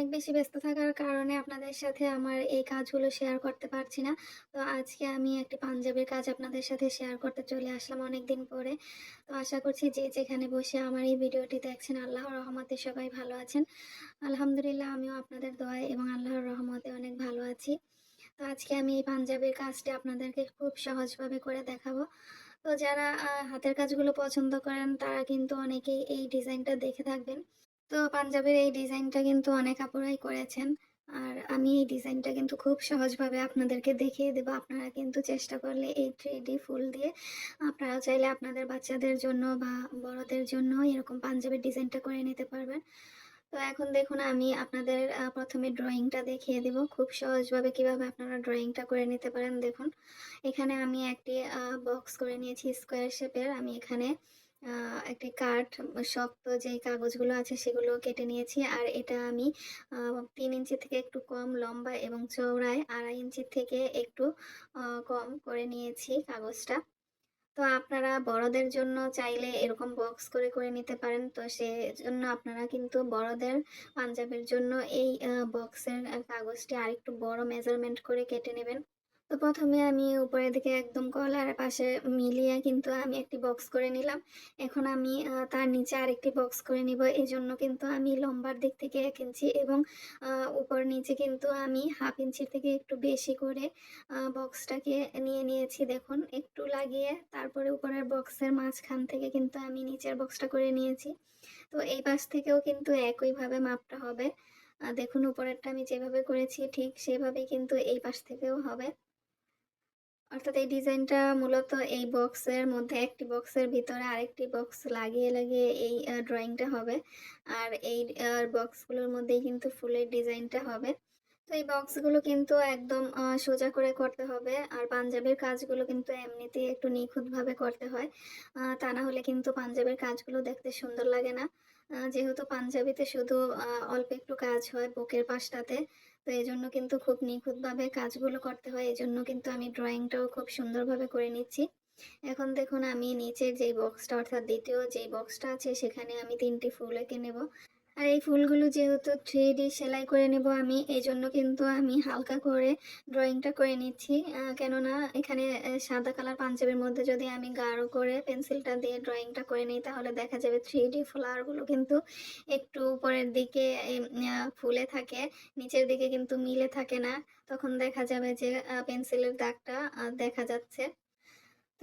অনেক বেশি ব্যস্ত থাকার কারণে আপনাদের সাথে আমার এই কাজগুলো শেয়ার করতে পারছি না। তো আজকে আমি একটি পাঞ্জাবির কাজ আপনাদের সাথে শেয়ার করতে চলে আসলাম অনেকদিন পরে। তো আশা করছি যে যেখানে বসে আমার এই ভিডিওটি দেখছেন, আল্লাহর রহমতে সবাই ভালো আছেন। আলহামদুলিল্লাহ আমিও আপনাদের দোয়ায় এবং আল্লাহর রহমতে অনেক ভালো আছি। তো আজকে আমি এই পাঞ্জাবির কাজটি আপনাদেরকে খুব সহজভাবে করে দেখাবো। তো যারা হাতের কাজগুলো পছন্দ করেন, তারা কিন্তু অনেকেই এই ডিজাইনটা দেখে থাকবেন। তো পাঞ্জাবের এই ডিজাইনটা কিন্তু অনেক আপুরাই করেছেন। আর আমি এই ডিজাইনটা কিন্তু খুব সহজভাবে আপনাদেরকে দেখিয়ে দেব। আপনারা কিন্তু চেষ্টা করলে এই 3D ফুল দিয়ে আপনারাও চাইলে আপনাদের বাচ্চাদের জন্য বা বড়দের জন্য এরকম পাঞ্জাবের ডিজাইনটা করে নিতে পারবেন। তো এখন দেখুন, আমি আপনাদের প্রথমে ড্রয়িংটা দেখিয়ে দেব। খুব সহজভাবে কীভাবে আপনারা ড্রয়িংটা করে নিতে পারেন দেখুন। এখানে আমি একটি বক্স করে নিয়েছি স্কোয়ার শেপের। আমি এখানে একটি কাঠ শক্ত যেই কাগজগুলো আছে সেগুলো কেটে নিয়েছি। আর এটা আমি তিন ৩ ইঞ্চি থেকে একটু কম লম্বা এবং চওড়ায় ২.৫ ইঞ্চির থেকে একটু কম করে নিয়েছি কাগজটা। তো আপনারা বড়দের জন্য চাইলে এরকম বক্স করে, করে নিতে পারেন। তো সেজন্য আপনারা কিন্তু বড়দের পাঞ্জাবের জন্য এই বক্সের কাগজটি আরেকটু বড় মেজারমেন্ট করে কেটে নেবেন। তো প্রথমে আমি উপরের দিকে একদম গলার পাশে মিলিয়ে কিন্তু আমি একটি বক্স করে নিলাম। এখন আমি তার নিচে আরেকটি বক্স করে নিব। এই জন্য কিন্তু আমি লম্বার দিক থেকে এক ইঞ্চি এবং উপর নিচে কিন্তু আমি 1/2 ইঞ্চির থেকে একটু বেশি করে বক্সটাকে নিয়ে নিয়েছি দেখুন। একটু লাগিয়ে তারপরে উপরের বক্সের মাঝখান থেকে কিন্তু আমি নিচের বক্সটা করে নিয়েছি। তো এই পাশ থেকেও কিন্তু একইভাবে মাপটা হবে। দেখুন, উপরেরটা আমি যেভাবে করেছি ঠিক সেভাবেই কিন্তু এই পাশ থেকেও হবে। অর্থাৎ এই ডিজাইনটা মূলত এই বক্সের মধ্যে একটি বক্সের ভিতরে আরেকটি বক্স লাগিয়ে, লাগিয়ে এই ড্রয়িংটা হবে। আর এই বক্সগুলোর মধ্যেই কিন্তু ফুলের ডিজাইনটা হবে। তো এই বক্সগুলো কিন্তু একদম সোজা করে করতে হবে। আর পাঞ্জাবির কাজগুলো কিন্তু এমনিতেই একটু নিখুঁতভাবে করতে হয়। তা না হলে কিন্তু পাঞ্জাবির কাজগুলো দেখতে সুন্দর লাগে না। যেহেতু পাঞ্জাবিতে শুধু অল্প একটু কাজ হয় বুকের পাশটাতে। তো এই জন্য কিন্তু খুব নিখুঁতভাবে কাজগুলো করতে হয়। এই জন্য কিন্তু আমি ড্রয়িংটাও খুব সুন্দরভাবে করে নিচ্ছি। এখন দেখুন আমি নিচের যেই বক্সটা অর্থাৎ দ্বিতীয় যেই বক্সটা আছে, সেখানে আমি তিনটি ফুল এঁকে নেব। আর এই ফুলগুলো যেহেতু থ্রি ডি সেলাই করে নেব আমি, এই জন্য কিন্তু আমি হালকা করে ড্রয়িংটা করে নিচ্ছি। কেননা এখানে সাদা কালার পাঞ্জাবির মধ্যে যদি আমি গাঢ় করে পেন্সিলটা দিয়ে ড্রয়িংটা করে নিই, তাহলে দেখা যাবে থ্রি ডি ফ্লাওয়ারগুলো কিন্তু একটু উপরের দিকে ফুলে থাকে। নিচের দিকে কিন্তু মিলে থাকে না। তখন দেখা যাবে যে পেন্সিলের দাগটা দেখা যাচ্ছে।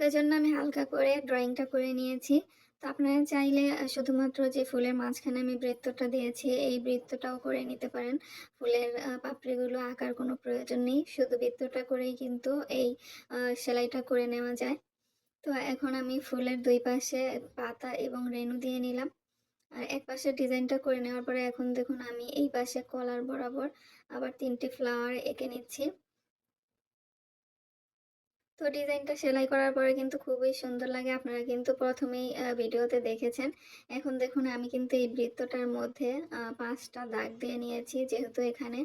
তো জন্য আমি হালকা করে ড্রয়িংটা করে নিয়েছি। তো আপনারা চাইলে শুধুমাত্র যে ফুলের মাঝখানে আমি বৃত্তটা দিয়েছি, এই বৃত্তটাও করে নিতে পারেন। ফুলের পাপড়িগুলো আঁকার কোনো প্রয়োজন নেই। শুধু বৃত্তটা করেই কিন্তু এই সেলাইটা করে নেওয়া যায়। তো এখন আমি ফুলের দুই পাশে পাতা এবং রেনু দিয়ে নিলাম। আর এক পাশের ডিজাইনটা করে নেওয়ার পরে এখন দেখুন আমি এই পাশে কলার বরাবর আবার তিনটি ফ্লাওয়ার এঁকে নিচ্ছি। তো ডিজাইনটা সেলাই করার পরে কিন্তু খুবই সুন্দর লাগে। আপনারা কিন্তু প্রথমেই ভিডিওতে দেখেছেন। এখন দেখুন আমি কিন্তু এই বৃত্তটার মধ্যে পাঁচটা দাগ দিয়ে নিয়েছি। যেহেতু এখানে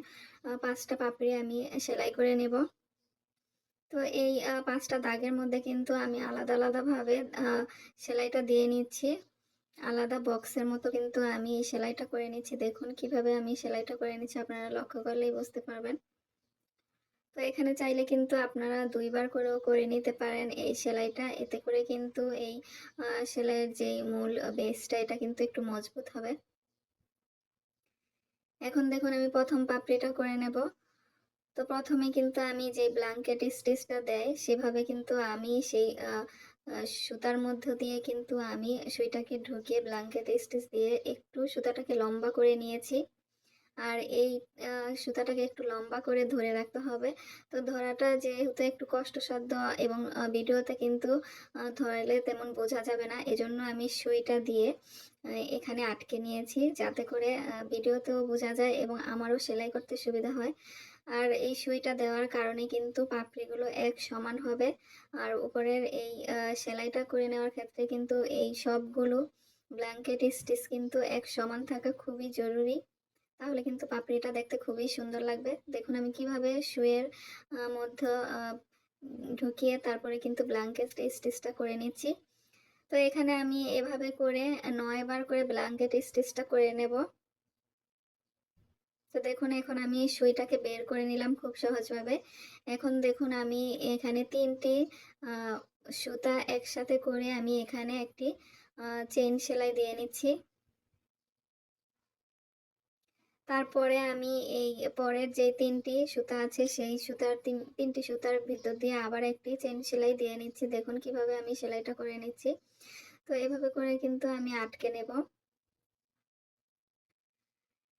পাঁচটা পাপড়ি আমি সেলাই করে নেব। তো এই পাঁচটা দাগের মধ্যে কিন্তু আমি আলাদা, আলাদাভাবে সেলাইটা দিয়ে নিচ্ছি। আলাদা বক্সের মতো কিন্তু আমি সেলাইটা করে নিচ্ছি। দেখুন কীভাবে আমি সেলাইটা করে নিচ্ছি আপনারা লক্ষ্য করলেই বুঝতে পারবেন। তো এখানে চাইলে কিন্তু আপনারা দুইবার করেও করে নিতে পারেন এই সেলাইটা। এতে করে কিন্তু এই সেলাইয়ের যেই মূল বেসটা এটা কিন্তু একটু মজবুত হবে। এখন দেখুন, আমি প্রথম পাপড়িটা করে নেব। তো প্রথমে কিন্তু আমি যে ব্ল্যাঙ্কেট স্টিচটা দেয়, সেভাবে কিন্তু আমি সেই সুতার মধ্য দিয়ে কিন্তু আমি সুইটাকে ঢুকিয়ে ব্ল্যাঙ্কেট স্টিচ দিয়ে একটু সুতাটাকে লম্বা করে নিয়েছি। আর এই সুতাটাকে একটু লম্বা করে ধরে রাখতে হবে। তো ধরাটা যেহেতু একটু কষ্টসাধ্য এবং ভিডিওতে কিন্তু ধরলে তেমন বোঝা যাবে না। এজন্য আমি সুইটা দিয়ে এখানে আটকে নিয়েছি যাতে করে ভিডিওতেও বোঝা যায় এবং আমারও সেলাই করতে সুবিধা হয়। আর এই সুইটা দেওয়ার কারণে কিন্তু পাপড়িগুলো এক সমান হবে। আর উপরের এই সেলাইটা করে নেওয়ার ক্ষেত্রে কিন্তু এই সবগুলো ব্ল্যাঙ্কেট স্টিচ কিন্তু এক সমান থাকা খুবই জরুরি। তাহলে কিন্তু পাপড়িটা দেখতে খুবই সুন্দর লাগবে। দেখুন আমি কীভাবে আ, মধ্যে ঢুকিয়ে তারপরে কিন্তু ব্ল্যাঙ্কেট স্টিচটা করে নিচ্ছি। তো এখানে আমি এভাবে করে ৯ বার করে ব্ল্যাঙ্কেট স্টিচটা করে নেব। তো দেখুন এখন আমি সুইটাকে বের করে নিলাম খুব সহজভাবে। এখন দেখুন আমি এখানে তিনটি সুতা একসাথে করে আমি এখানে একটি, আ চেইন সেলাই দিয়ে নিচ্ছি। তারপরে আমি এই পরের যে তিনটি সুতা আছে সেই সুতার তিন তিনটি সুতার ভিতর দিয়ে আবার একটি চেন সেলাই দিয়ে নিচ্ছি। দেখুন কীভাবে আমি সেলাইটা করে নিচ্ছি। তো এভাবে করে কিন্তু আমি আটকে নেব।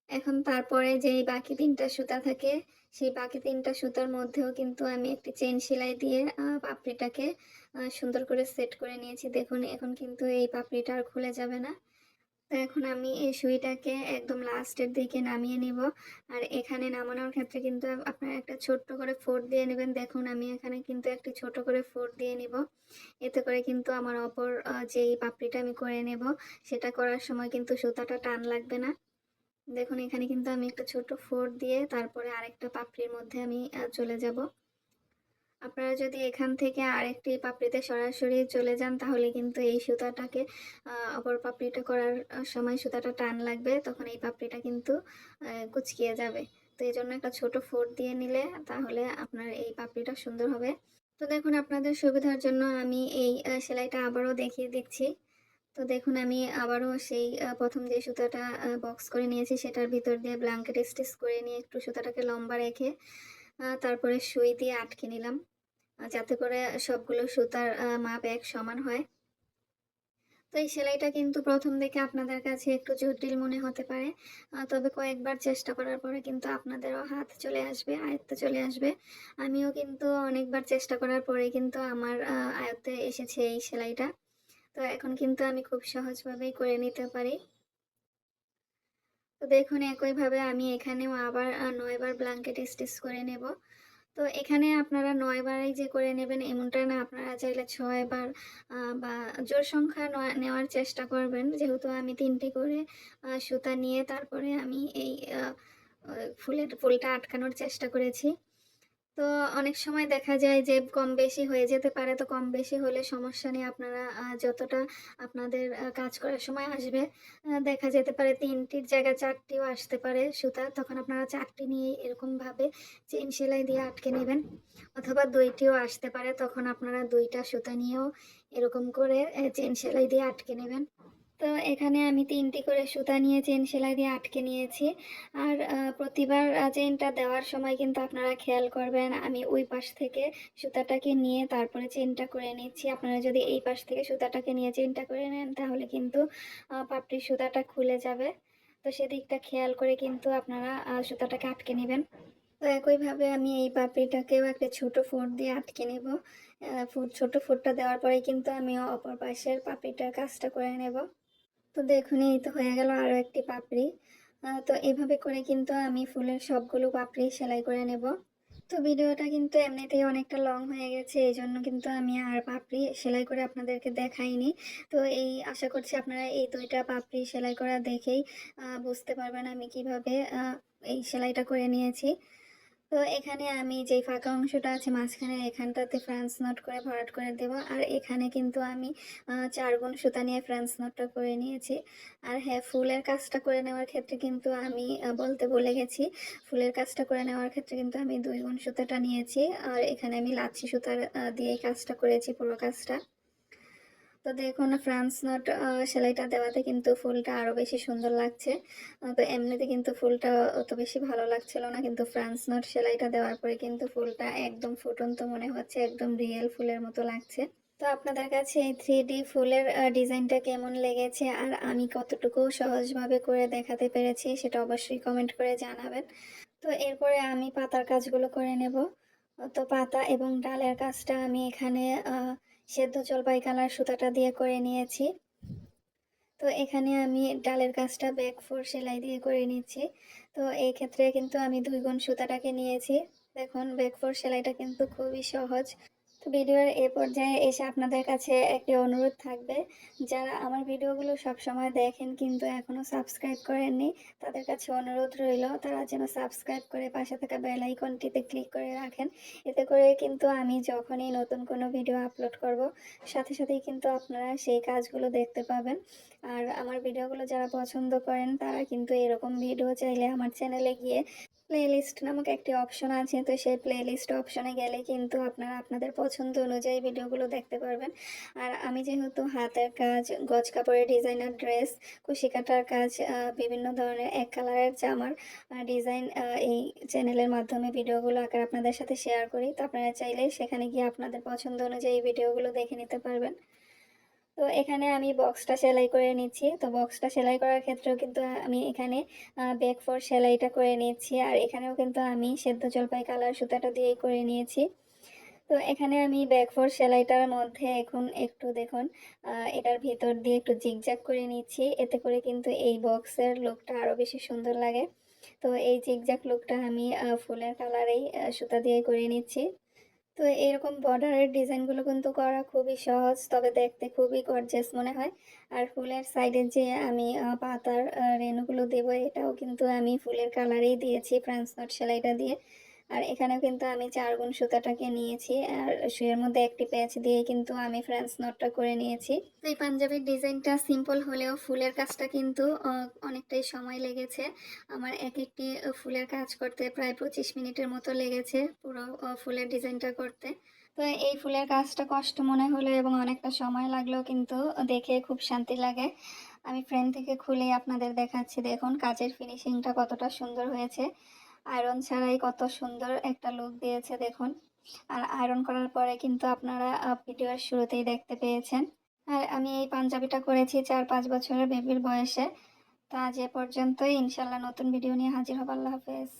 এখন তারপরে যেই বাকি ৩ টা সুতা থাকে, সেই বাকি ৩ টা সুতার মধ্যেও কিন্তু আমি একটি চেন সেলাই দিয়ে পাপড়িটাকে সুন্দর করে সেট করে নিয়েছি। দেখুন এখন কিন্তু এই পাপড়িটা আর খুলে যাবে না। এখন আমি এই সুইটাকে একদম লাস্টের দিকে নামিয়ে নিব। আর এখানে নামানোর ক্ষেত্রে কিন্তু আপনারা একটা ছোট্ট করে ফোঁড় দিয়ে নেবেন। দেখুন আমি এখানে কিন্তু একটি ছোট করে ফোঁড় দিয়ে নিব। এতে করে কিন্তু আমার অপর যেই পাপড়িটা আমি করে নেব, সেটা করার সময় কিন্তু সুতাটা টান লাগবে না। দেখুন এখানে কিন্তু আমি একটা ছোট ফোঁড় দিয়ে তারপরে আরেকটা পাপড়ির মধ্যে আমি চলে যাব। আপনারা যদি এখান থেকে আরেকটি পাপড়িতে সরাসরি চলে যান, তাহলে কিন্তু এই সুতাটাকে অপর পাপড়িটা করার সময় সুতাটা টান লাগবে। তখন এই পাপড়িটা কিন্তু কুচকিয়ে যাবে। তো এই জন্য একটা ছোট ফোঁড় দিয়ে নিলে, তাহলে আপনার এই পাপড়িটা সুন্দর হবে। তো দেখুন, আপনাদের সুবিধার জন্য আমি এই সেলাইটা আবারও দেখিয়ে দিচ্ছি। তো দেখুন, আমি আবারও সেই প্রথম যে সুতাটা বক্স করে নিয়েছি, সেটার ভিতর দিয়ে ব্ল্যাঙ্কেট স্টিচ করে নিয়ে একটু সুতাটাকে লম্বা রেখে তারপরে সুই দিয়ে আটকে নিলাম। যাতে করে সবগুলো সুতার মাপ এক সমান হয়। তো এই সেলাইটা কিন্তু প্রথম দিকে আপনাদের কাছে একটু জটিল মনে হতে পারে। তবে কয়েকবার চেষ্টা করার পরে কিন্তু আপনাদেরও হাত চলে আসবে, আয়ত্তে চলে আসবে। আমিও কিন্তু অনেকবার চেষ্টা করার পরে কিন্তু আমার আয়ত্তে এসেছে এই সেলাইটা। তো এখন কিন্তু আমি খুব সহজভাবেই করে নিতে পারি। তো দেখুন একইভাবে আমি এখানেও আবার আ ৯ বার ব্ল্যাঙ্কেট স্টিচ করে নেব। তো এখানে আপনারা ৯ বারেই যে করে নেবেন এমনটা না, আপনারা চাইলে ছয় বার বা জোর সংখ্যা নেওয়ার চেষ্টা করবেন। যেহেতু আমি তিনটি করে সুতা নিয়ে তারপরে আমি এই ফুলের ফুলটা আটকানোর চেষ্টা করেছি। তো অনেক সময় দেখা যায় যে কম বেশি হয়ে যেতে পারে। তো কম বেশি হলে সমস্যা নেই। আপনারা যতটা আপনাদের কাজ করার সময় আসবে, দেখা যেতে পারে তিনটির জায়গায় চারটিও আসতে পারে সুতা। তখন আপনারা ৪ টি নিয়ে এরকমভাবে চেইন সেলাই দিয়ে আটকে নেবেন। অথবা দুইটিও আসতে পারে তখন আপনারা দুইটা সুতা নিয়েও এরকম করে চেন সেলাই দিয়ে আটকে নেবেন। তো এখানে আমি ৩ টি করে সুতা নিয়ে চেন সেলাই দিয়ে আটকে নিয়েছি। আর প্রতিবার চেনটা দেওয়ার সময় কিন্তু আপনারা খেয়াল করবেন, আমি ওই পাশ থেকে সুতাটাকে নিয়ে তারপরে চেনটা করে নিচ্ছি। আপনারা যদি এই পাশ থেকে সুতাটাকে নিয়ে চেনটা করে নেন, তাহলে কিন্তু পাপড়ির সুতাটা খুলে যাবে। তো সেদিকটা খেয়াল করে কিন্তু আপনারা সুতাটাকে আটকে নেবেন তো একইভাবে আমি এই পাপড়িটাকেও একটা ছোট ফোঁড় দিয়ে আটকে নেব। ফোঁড় ছোট ফোঁড়টা দেওয়ার পরেই কিন্তু আমি অপর পাশের পাপড়িটার কাজটা করে নেব। তো দেখুন এই তো হয়ে গেল আরও একটি পাপড়ি। তো এভাবে করে কিন্তু আমি ফুলের সবগুলো পাপড়ি সেলাই করে নেব। তো ভিডিওটা কিন্তু এমনিতেই অনেকটা লং হয়ে গেছে। এই জন্য কিন্তু আমি আর পাপড়ি সেলাই করে আপনাদেরকে দেখাইনি। তো এই, আশা করছি আপনারা এই দুইটা পাপড়ি সেলাই করা দেখেই বুঝতে পারবেন আমি কীভাবে এই সেলাইটা করে নিয়েছি। তো এখানে আমি যেই ফাঁকা অংশটা আছে মাঝখানে এখানটাতে ফ্রান্স নট করে ভরাট করে দেব। আর এখানে কিন্তু আমি ৪ গুণ সুতা নিয়ে ফ্রান্স নটটা করে নিয়েছি। আর হ্যাঁ, ফুলের কাজটা করে নেওয়ার ক্ষেত্রে কিন্তু আমি বলতে ভুলে গেছি। ফুলের কাজটা করে নেওয়ার ক্ষেত্রে কিন্তু আমি ২ গুণ সুতাটা নিয়েছি। আর এখানে আমি লাচ্ছি সুতার আ দিয়েই কাজটা করেছি পুরো কাজটা। তো দেখুন ফ্রান্স নট সেলাইটা দেওয়াতে কিন্তু ফুলটা আরও বেশি সুন্দর লাগছে। তো এমনিতে কিন্তু ফুলটা অত বেশি ভালো লাগছিল না। কিন্তু ফ্রান্স নট সেলাইটা দেওয়ার পরে কিন্তু ফুলটা একদম ফুটন্ত মনে হচ্ছে, একদম রিয়েল ফুলের মতো লাগছে। তো আপনাদের কাছে এই 3D ফুলের ডিজাইনটা কেমন লেগেছে আর আমি কতটুকু সহজভাবে করে দেখাতে পেরেছি সেটা অবশ্যই কমেন্ট করে জানাবেন। তো এরপরে আমি পাতার কাজগুলো করে নেব। তো পাতা এবং ডালের কাজটা আমি এখানে সেদ্ধ জলপাই কালার সুতাটা দিয়ে করে নিয়েছি। তো এখানে আমি ডালের কাজটা ব্যাক ফোর সেলাই দিয়ে করে নিচ্ছি। তো এই ক্ষেত্রে কিন্তু আমি দুই গুণ সুতাটাকে নিয়েছি। দেখুন ব্যাক ফোর সেলাইটা কিন্তু খুবই সহজ। ভিডিওর এ পর্যায়ে এসে আপনাদের কাছে একটি অনুরোধ থাকবে, যারা আমার ভিডিওগুলো সবসময় দেখেন কিন্তু এখনও সাবস্ক্রাইব করেননি, তাদের কাছে অনুরোধ রইল তারা যেন সাবস্ক্রাইব করে পাশে থাকা বেল আইকনটিতে ক্লিক করে রাখেন। এতে করে কিন্তু আমি যখনই নতুন কোনো ভিডিও আপলোড করব, সাথে সাথেই কিন্তু আপনারা সেই কাজগুলো দেখতে পাবেন। আর আমার ভিডিওগুলো যারা পছন্দ করেন, তারা কিন্তু এরকম ভিডিও চাইলে আমার চ্যানেলে গিয়ে প্লেলিস্ট নামক একটি অপশন আছে। তো সেই প্লেলিস্ট অপশনে গেলে কিন্তু আপনারা আপনাদের পছন্দ অনুযায়ী ভিডিওগুলো দেখতে পারবেন। আর আমি যেহেতু হাতের কাজ, গজ কাপড়ের ডিজাইনার ড্রেস কুশি কাটার কাজ বিভিন্ন ধরনের এক কালারের জামার ডিজাইন এই চ্যানেলের মাধ্যমে ভিডিওগুলো আকার আপনাদের সাথে শেয়ার করি। তো আপনারা চাইলে সেখানে গিয়ে আপনাদের পছন্দ অনুযায়ী ভিডিওগুলো দেখে নিতে পারবেন। তো এখানে আমি বক্সটা সেলাই করে নিচ্ছি। তো বক্সটা সেলাই করার ক্ষেত্রেও কিন্তু আমি এখানে ব্যাক ফোর সেলাইটা করে নিচ্ছি। আর এখানেও কিন্তু আমি সেদ্ধ জলপাই কালার সুতাটা দিয়েই করে নিয়েছি। তো এখানে আমি ব্যাক ফোর সেলাইটার মধ্যে এখন একটু দেখুন এটার ভিতর দিয়ে একটু জিগজ্যাগ করে নিচ্ছি। এতে করে কিন্তু এই বক্সের লুকটা আরও বেশি সুন্দর লাগে। তো এই জিগজ্যাগ লুকটা আমি ফুলের কালারেই সুতা দিয়ে করে নিচ্ছি। তো এরকম বর্ডারের ডিজাইনগুলো কিন্তু করা খুবই সহজ, তবে দেখতে খুবই গর্জেস মনে হয়। আর ফুলের সাইডে যে আমি পাতার রেনুগুলো দেবো, এটাও কিন্তু আমি ফুলের কালারেই দিয়েছি ফ্রান্স নট সেলাইটা দিয়ে। আর এখানেও কিন্তু আমি চার গুণ সুতাটাকে নিয়েছি, আর শুয়ের মধ্যে একটি প্যাচ দিয়ে কিন্তু আমি ফ্রান্স নটটা করে নিয়েছি। এই পাঞ্জাবির ডিজাইনটা সিম্পল হলেও ফুলের কাজটা কিন্তু অনেকটাই সময় লেগেছে। আমার এক একটি ফুলের কাজ করতে প্রায় পঁচিশ মিনিটের মতো লেগেছে পুরো ফুলের ডিজাইনটা করতে। তো এই ফুলের কাজটা কষ্ট মনে হলো এবং অনেকটা সময় লাগল কিন্তু দেখে খুব শান্তি লাগে। আমি ফ্রেম থেকে খুলে আপনাদের দেখাচ্ছি, দেখুন কাজের ফিনিশিংটা কতটা সুন্দর হয়েছে। আয়রন ছাড়াই কত সুন্দর একটা লুক দিয়েছে, দেখুন। আর আয়রন করার পরে কিন্তু আপনারা ভিডিওর শুরুতেই দেখতে পেয়েছেন। আর আমি এই পাঞ্জাবিটা করেছি চার পাঁচ বছরের বেবির বয়সে। তা আজ এ পর্যন্তই। ইনশাল্লাহ নতুন ভিডিও নিয়ে হাজির হব। আল্লাহ হাফেজ।